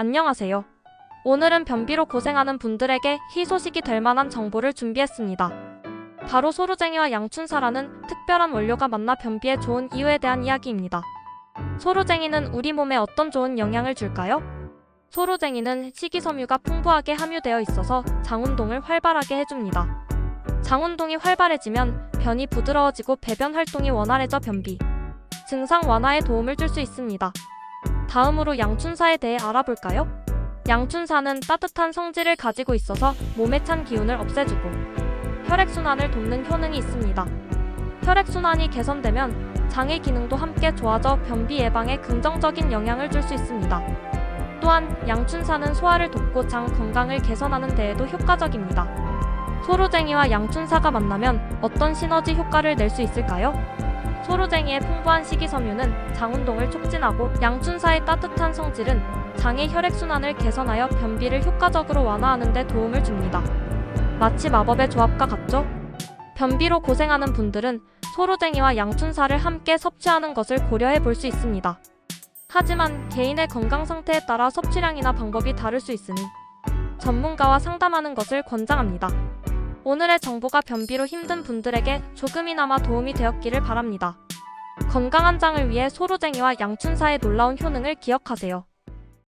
안녕하세요. 오늘은 변비로 고생하는 분들에게 희소식이 될 만한 정보를 준비했습니다. 바로 소루쟁이와 양춘사라는 특별한 원료가 만나 변비에 좋은 이유에 대한 이야기입니다. 소루쟁이는 우리 몸에 어떤 좋은 영향을 줄까요? 소루쟁이는 식이섬유가 풍부하게 함유되어 있어서 장운동을 활발하게 해줍니다. 장운동이 활발해지면 변이 부드러워지고 배변 활동이 원활해져 변비, 증상 완화에 도움을 줄 수 있습니다. 다음으로 양춘사에 대해 알아볼까요? 양춘사는 따뜻한 성질을 가지고 있어서 몸에 찬 기운을 없애주고 혈액순환을 돕는 효능이 있습니다. 혈액순환이 개선되면 장의 기능도 함께 좋아져 변비 예방에 긍정적인 영향을 줄 수 있습니다. 또한 양춘사는 소화를 돕고 장 건강을 개선하는 데에도 효과적입니다. 소로쟁이와 양춘사가 만나면 어떤 시너지 효과를 낼 수 있을까요? 소로쟁이의 풍부한 식이섬유는 장운동을 촉진하고 양춘사의 따뜻한 성질은 장의 혈액순환을 개선하여 변비를 효과적으로 완화하는 데 도움을 줍니다. 마치 마법의 조합과 같죠? 변비로 고생하는 분들은 소로쟁이와 양춘사를 함께 섭취하는 것을 고려해 볼 수 있습니다. 하지만 개인의 건강 상태에 따라 섭취량이나 방법이 다를 수 있으니 전문가와 상담하는 것을 권장합니다. 오늘의 정보가 변비로 힘든 분들에게 조금이나마 도움이 되었기를 바랍니다. 건강한 장을 위해 소로쟁이와 양춘사의 놀라운 효능을 기억하세요.